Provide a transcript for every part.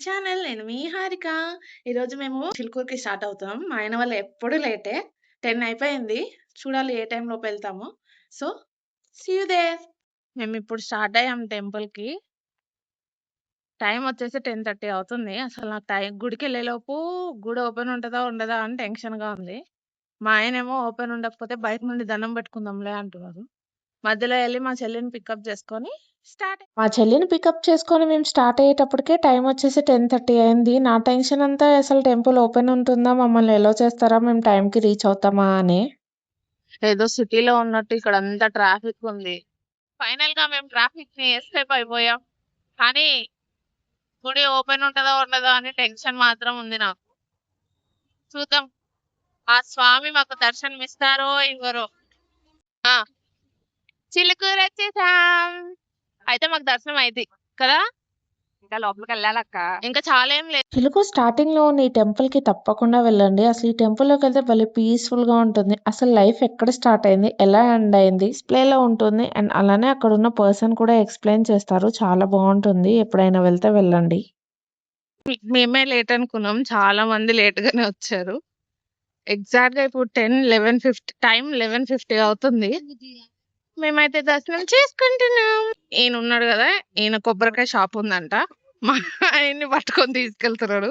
Channel. నేను మీ హారిక. ఈరోజు మేము చిలుకూరుకి స్టార్ట్ అవుతున్నాం. మా ఆయన వాళ్ళు ఎప్పుడు లేటే. 10 అయిపోయింది. చూడాలి ఏ టైంలోపు వెళ్తాము సో, సీ యూ మేము ఇప్పుడు స్టార్ట్ అయ్యాం టెంపుల్‌కి. టైం వచ్చేసి 10:30 అవుతుంది. అసలు నాకు టైం గుడికి వెళ్ళేలోపు గుడి ఓపెన్ ఉంటుందా ఉండదా? అని టెన్షన్‌గా ఉంది. మా ఆయనేమో ఓపెన్ ఉండకపోతే బయట నుండి దండం పెట్టుకుందాంలే అంటున్నారు. మధ్యలో వెళ్ళి మా చెల్లిని పికప్ చేసుకొని స్టార్ట్ మా చెల్లిని పికప్ చేసుకొని మేము స్టార్ట్ అయ్యేటప్పటికే టైం వచ్చేసి 10:30 అయింది. నా టెన్షన్ అంతా అసలు టెంపుల్ ఓపెన్ ఉంటుందా? మమ్మల్ని ఎలో చేస్తారా? మేము టైంకి రీచ్ అవుతామా అని. ఏదో సిటీలో ఉన్నట్టు ఇక్కడంతా ట్రాఫిక్ ఉంది. ఫైనల్‌గా మేము ట్రాఫిక్‌ని ఎస్కేప్ అయిపోయాం. కానీ గుడి ఓపెన్ ఉంటదా? ఉండదా? అని టెన్షన్ మాత్రం ఉంది నాకు. చూద్దాం. ఆ స్వామి మాకు దర్శనం ఇస్తారో? ఇవ్వరో? చిలుకూరు వచ్చేసాం. అయితే మాకు దర్శనం అయిద్ది. కదా? ఇంకా లోపలికెళ్ళాలక్క. ఇంకా చాలా ఏం లేదు. చిలుకు స్టార్టింగ్‌లో ఉన్న ఈ టెంపుల్‌కి తప్పకుండా వెళ్ళండి. అసలు ఈ టెంపుల్‌లోకెళ్తే భలే పీస్‌ఫుల్‌గా ఉంటుంది. అసలు లైఫ్ ఎక్కడ స్టార్ట్ అయింది? ఎలా ఎండ్ అయింది? డిస్‌ప్లేలో ఉంటుంది. అండ్ అలానే అక్కడున్న పర్సన్ కూడా ఎక్స్‌ప్లెయిన్ చేస్తారు. చాలా బావుంటుంది. ఎప్పుడైనా వెళ్తే వెళ్ళండి. మేమే లేట్ అనుకున్నాం. చాలా మంది లేట్‌గానే వచ్చారు. ఎగ్జాక్ట్‌గా ఇప్పుడు 10, 11:50 టైం 11:50 అవుతుంది. మేమైతే దర్శనం చేసుకుంటున్నాం. ఈయన ఉన్నాడు కదా! ఈయన కొబ్బరికాయ షాప్ ఉందంట. మా ఆయన్ని పట్టుకొని తీసుకెళ్తున్నాడు.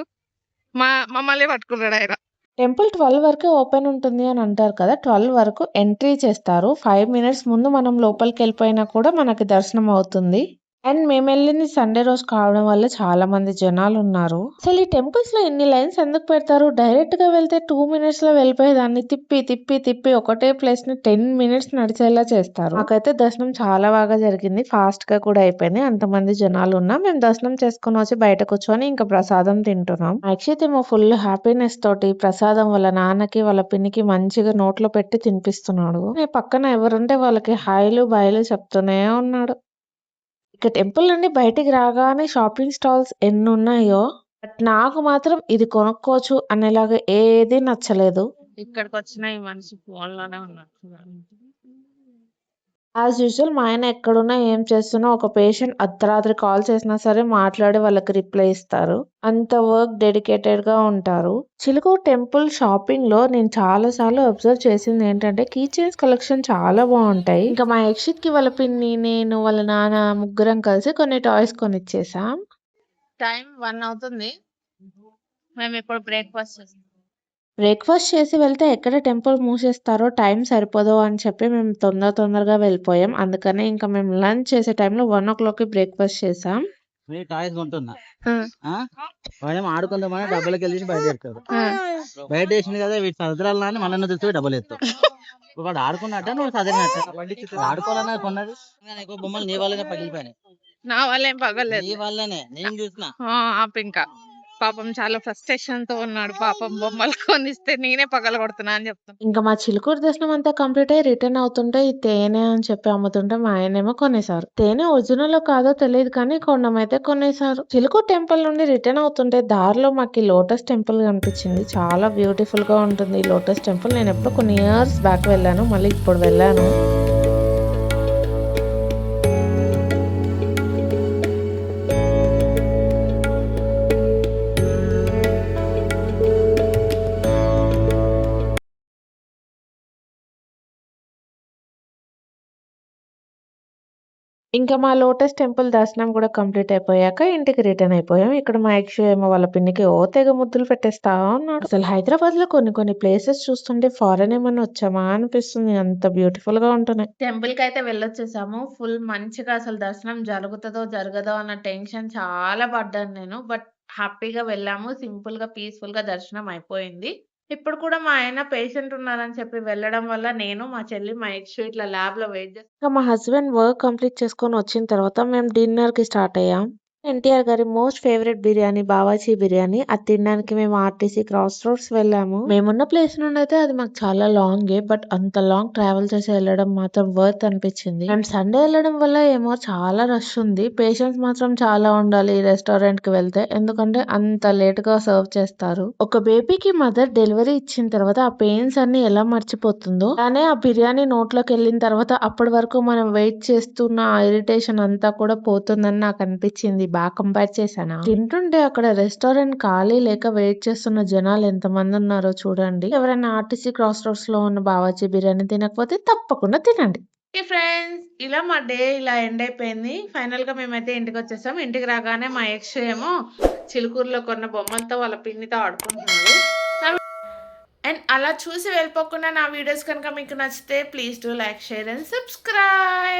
మా మమ్మల్ని పట్టుకున్నాడు ఆయన. టెంపుల్ 12 వరకే ఓపెన్ ఉంటుంది అని అంటారు కదా! 12 వరకు ఎంట్రీ చేస్తారు. ఫైవ్ మినిట్స్ ముందు మనం లోపలికి వెళ్ళిపోయినా కూడా మనకి దర్శనం అవుతుంది. అండ్ మేము వెళ్ళింది సండే రోజు కావడం వల్ల చాలా మంది జనాలున్నారు. అసలు ఈ టెంపుల్స్‌లో ఇన్ని లైన్స్ ఎందుకు పెడతారు? డైరెక్ట్‌గా వెళ్తే 2 మినిట్స్‌లో వెళ్ళిపోయేదాన్ని. తిప్పి, తిప్పి, తిప్పి ఒకటే ప్లేస్‌ని 10 మినిట్స్ నడిచేలా చేస్తారు. నాకైతే దర్శనం చాలా బాగా జరిగింది. ఫాస్ట్గా కూడా అయిపోయింది. అంతమంది జనాలున్నా మేము దర్శనం చేసుకొని వచ్చి బయట కూర్చొని ఇంకా ప్రసాదం తింటున్నాం. అక్షిత్ ఏమో ఫుల్ హ్యాపీనెస్ తోటి ప్రసాదం వాళ్ళ నాన్నకి, వాళ్ళ పిన్నికి మంచిగా నోట్లో పెట్టి తినిపిస్తున్నాడు. పక్కన ఎవరుంటే వాళ్ళకి హాయిలు, బాయిలు చెప్తూనే ఉన్నాడు. ఇక టెంపుల్ నుండి బయటికి రాగానే షాపింగ్ స్టాల్స్ ఎన్ని ఉన్నాయో బట్ నాకు మాత్రం ఇది కొనుక్కోవచ్చు అనేలాగా ఏది నచ్చలేదు. ఇక్కడికి వచ్చిన ఈ మనిషి ఫోన్‌లోనే ఉన్నట్టు యాజ్ యూజువల్ మా ఆయన ఎక్కడున్నా, ఏం చేస్తున్నా ఒక పేషెంట్ అర్ధరాత్రి కాల్ చేసినా సరే మాట్లాడి వాళ్ళకి రిప్లై ఇస్తారు. అంత వర్క్ డెడికేటెడ్‌గా ఉంటారు. చిలుకూరు టెంపుల్ షాపింగ్‌లో నేను చాలా సార్లు అబ్జర్వ్ చేసింది ఏంటంటే కీ చైన్స్ కలెక్షన్ చాలా బాగుంటాయి ఇంకా మా యక్షిత్‌కి వాళ్ళ పిన్ని, నేను, వాళ్ళ నాన్న ముగ్గురం కలిసి కొన్ని టాయ్స్ కొనిచ్చేసాం. టైం వన్ అవుతుంది. మేము ఇప్పుడు బ్రేక్‌ఫాస్ట్ చేస్తాం. బ్రేక్‌ఫాస్ట్ చేసి వెళ్తే ఎక్కడ టెంపుల్ మూసేస్తారో టైం సరిపోదు అని చెప్పి మేము తొందర తొందరగా వెళ్ళిపోయాం. అందుకనే ఇంకా మేము లంచ్ చేసే టైంలో 1:00కి బ్రేక్‌ఫాస్ట్ చేసాం. నేను టాయ్స్ కొంటున్నా. వాడేమో ఆడుకుందామని డబ్బులకెళ్ళేసి బయటెడతాడు. ఆ! బయటేసింది కదా వీటి సదరాలని అని మనల్ని తీసుకుపోయి డబ్బులేస్తావు. ఇప్పుడు వాడు ఆడుకున్నట్ట నువ్వు సదిరినట్ట. ఆడుకోవాలన్నా కొన్నది. ఎక్కువ బొమ్మలు నీ వల్లనే పగిలిపోయినాయి. నా వల్ల ఏం పగలలేదు. నీ వల్లనే నేను చూసిన. ఆ! ఆపింకా. పాపం చాలా ఫ్రస్ట్రేషన్‌తో ఉన్నాడు. పాపం బొమ్మలు కొనిస్తే నేనే పగలగొడుతున్నా అని చెప్తున్నా. ఇంకా మా చిలుకూరు దర్శనం అంతా కంప్లీట్ అయ్యి రిటర్న్ అవుతుంటే ఈ తేనె అని చెప్పి అమ్ముతుంటే మా ఆయనేమో కొనేసారు. తేనె ఒరిజినలో కాదో తెలీదు కానీ కొండమైతే కొనేసారు. చిలుకూరు టెంపుల్ నుండి రిటర్న్ అవుతుంటే దారిలో మాకి లోటస్ టెంపుల్ కనిపించింది. చాలా బ్యూటిఫుల్‌గా ఉంటుంది ఈ లోటస్ టెంపుల్. నేను ఎప్పుడో కొన్ని ఇయర్స్ బ్యాక్ వెళ్ళాను. మళ్ళీ ఇప్పుడు వెళ్ళాను. ఇంకా మా లోటస్ టెంపుల్ దర్శనం కూడా కంప్లీట్ అయిపోయాక ఇంటికి రిటర్న్ అయిపోయాం. ఇక్కడ మా యక్షు ఏమో వాళ్ళ పిన్నికి ఓ తెగ ముద్దులు పెట్టేస్తా ఉన్నాడు. అసలు హైదరాబాద్‌లో కొన్ని కొన్ని ప్లేసెస్ చూస్తుంటే ఫారెన్ ఏమన్నా వచ్చామా అనిపిస్తుంది. అంత బ్యూటిఫుల్‌గా ఉంటున్నాయి. టెంపుల్‌కైతే వెళ్ళొచ్చేసాము. ఫుల్ మంచిగా అసలు దర్శనం జరుగుతుందో జరగదో అన్న టెన్షన్ చాలా పడ్డాను నేను. బట్ హ్యాపీగా వెళ్ళాము. సింపుల్‌గా, పీస్‌ఫుల్‌గా దర్శనం అయిపోయింది. ఇప్పుడు కూడా మా ఆయన పేషెంట్ ఉన్నారని చెప్పి వెళ్ళడం వల్ల నేను, మా చెల్లి, మా ఇష్యూ ఇట్లా ల్యాబ్‌లో వెయిట్ చేస్తాం మా హస్బెండ్ వర్క్ కంప్లీట్ చేసుకొని వచ్చిన తర్వాత మేము డిన్నర్‌కి స్టార్ట్ అయ్యాం. ఎన్టీఆర్ గారి మోస్ట్ ఫేవరెట్ బిర్యానీ బావాజీ బిర్యానీ. అది తినడానికి మేము ఆర్టీసీ క్రాస్ రోడ్స్ వెళ్ళాము. మేమున్న ప్లేస్ నుండి అయితే అది మాకు చాలా లాంగే. బట్ అంత లాంగ్ ట్రావెల్ చేసి వెళ్ళడం మాత్రం వర్త్ అనిపించింది. మేము సండే వెళ్ళడం వల్ల ఏమో చాలా రష్ ఉంది. పేషెంట్స్ మాత్రం చాలా ఉండాలి ఈ రెస్టారెంట్కి వెళ్తే. ఎందుకంటే అంత లేట్‌గా సర్వ్ చేస్తారు. ఒక బేబీకి మదర్ డెలివరీ ఇచ్చిన తర్వాత ఆ పెయిన్స్ అన్ని ఎలా మర్చిపోతుందో అలానే ఆ బిర్యానీ నోట్లోకి వెళ్ళిన తర్వాత అప్పటి వరకు మనం వెయిట్ చేస్తున్న ఇరిటేషన్ అంతా కూడా పోతుందని నాకు అనిపించింది బాగా కంపేర్ చేశానా? తింటుంటే అక్కడ రెస్టారెంట్ ఖాళీ లేక వెయిట్ చేస్తున్న జనాలు ఎంతమంది ఉన్నారో చూడండి. ఎవరైనా ఆర్టీసీ క్రాస్ రోడ్స్లో ఉన్న బావాజీ బిర్యానీ తినకపోతే తప్పకుండా తినండి. ఓకే ఫ్రెండ్స్ ఇలా మా డే ఇలా ఎండ్ అయిపోయింది. ఫైనల్గా మేమైతే ఇంటికి వచ్చేసాం. ఇంటికి రాగానే మా ఎక్స్ ఏమో చిలుకూరులో కొన్న బొమ్మలతో వాళ్ళ పిన్నితో ఆడుకుంటున్నారు. అండ్ అలా చూసి వెళ్ళిపోకుండా నా వీడియోస్ కనుక మీకు నచ్చితే please do like share and subscribe.